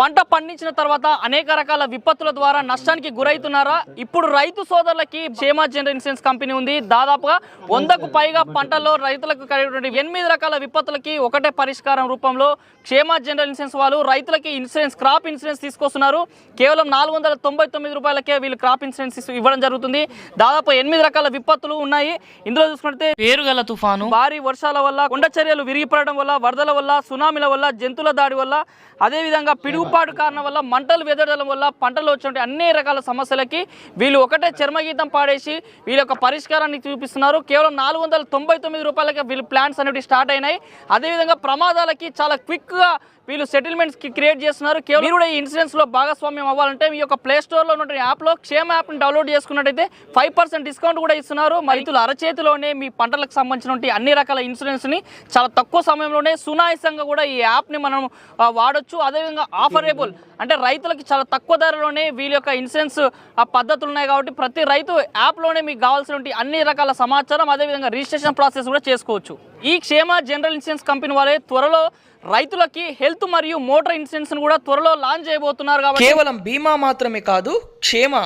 పంట పండించిన తర్వాత అనేక రకాల విపత్తుల ద్వారా నష్టానికి గురైతున్నారా? ఇప్పుడు రైతు సోదరులకి క్షేమ జనరల్ ఇన్సూరెన్స్ కంపెనీ ఉంది. దాదాపుగా వందకు పైగా పంటల్లో రైతులకు కలిగినటువంటి ఎనిమిది రకాల విపత్తులకి ఒకటే పరిష్కారం రూపంలో క్షేమ జనరల్ ఇన్సూరెన్స్ వాళ్ళు రైతులకి ఇన్సూరెన్స్ క్రాప్ ఇన్సూరెన్స్ తీసుకొస్తున్నారు. కేవలం నాలుగు వందల తొంభై తొమ్మిది రూపాయలకే వీళ్ళు క్రాప్ ఇన్సూరెన్స్ ఇవ్వడం జరుగుతుంది. దాదాపు ఎనిమిది రకాల విపత్తులు ఉన్నాయి. ఇందులో చూసుకుంటే పేరుగల తుఫాను భారీ వర్షాల వల్ల కొండ చర్యలు విరిగిపడడం వల్ల వరదల వల్ల సునామీల వల్ల జంతువుల దాడి వల్ల అదేవిధంగా పిడుగుపాటు కారణం వల్ల మంటలు వెదడడం వల్ల పంటలు వచ్చినటువంటి అన్ని రకాల సమస్యలకి వీళ్ళు ఒకటే చర్మగీతం పాడేసి వీళ్ళ యొక్క పరిష్కారాన్ని చూపిస్తున్నారు. కేవలం నాలుగు వందల తొంభై తొమ్మిది రూపాయలకి వీళ్ళు ప్లాన్స్ అనేవి స్టార్ట్ అయినాయి. అదేవిధంగా ప్రమాదాలకి చాలా క్విక్గా వీళ్ళు సెటిల్మెంట్స్కి క్రియేట్ చేస్తున్నారు. కేవలం మీరు కూడా ఈ ఇన్సూరెన్స్లో భాగస్వామ్యం అవ్వాలంటే మీ యొక్క ప్లే స్టోర్ ఉన్న యాప్లో క్షేమ యాప్ని డౌన్లోడ్ చేసుకున్నట్టయితే ఫైవ్ పర్సెంట్ డిస్కౌంట్ కూడా ఇస్తున్నారు. రైతులు అరచేతిలోనే మీ పంటలకు సంబంధించిన అన్ని రకాల ఇన్సూరెన్స్ని చాలా తక్కువ సమయంలోనే సునాయసంగా కూడా ఈ యాప్ని మనం వాడచ్చు వాడొచ్చు. అదేవిధంగా ఆఫరేబుల్ అంటే రైతులకి చాలా తక్కువ ధరలోనే వీళ్ళ యొక్క ఇన్సూరెన్స్ ఆ పద్ధతులు ఉన్నాయి కాబట్టి ప్రతి రైతు యాప్లోనే మీకు కావాల్సినటువంటి అన్ని రకాల సమాచారం అదేవిధంగా రిజిస్ట్రేషన్ ప్రాసెస్ కూడా చేసుకోవచ్చు. ఈ క్షేమ జనరల్ ఇన్సూరెన్స్ కంపెనీ వాళ్ళే త్వరలో రైతులకి హెల్త్ మరియు మోటార్ ఇన్సూరెన్స్ కూడా త్వరలో లాంచ్ చేయబోతున్నారు కాబట్టి కేవలం బీమా మాత్రమే కాదు క్షేమ